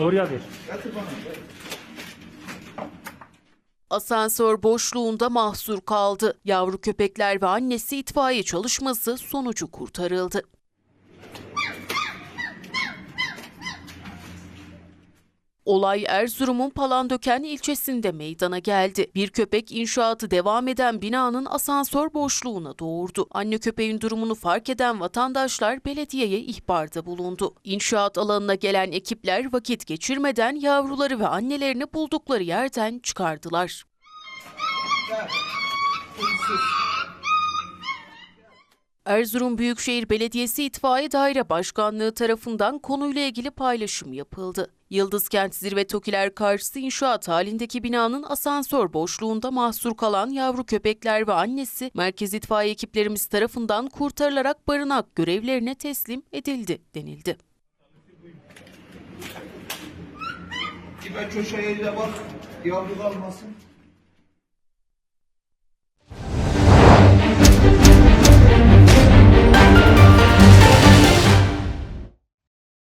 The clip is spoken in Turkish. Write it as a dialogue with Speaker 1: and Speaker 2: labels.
Speaker 1: Oraya ver.
Speaker 2: Asansör boşluğunda mahsur kaldı. Yavru köpekler ve annesi itfaiye çalışması sonucu kurtarıldı. Olay Erzurum'un Palandöken ilçesinde meydana geldi. Bir köpek inşaatı devam eden binanın asansör boşluğuna doğurdu. Anne köpeğin durumunu fark eden vatandaşlar belediyeye ihbarda bulundu. İnşaat alanına gelen ekipler vakit geçirmeden yavruları ve annelerini buldukları yerden çıkardılar. Erzurum Büyükşehir Belediyesi İtfaiye Daire Başkanlığı tarafından konuyla ilgili paylaşım yapıldı. Yıldızkent Zirve Tokiler karşısı inşaat halindeki binanın asansör boşluğunda mahsur kalan yavru köpekler ve annesi merkez itfaiye ekiplerimiz tarafından kurtarılarak barınak görevlerine teslim edildi denildi.
Speaker 3: Bir ben köşeye de bak. Yavru kalmasın.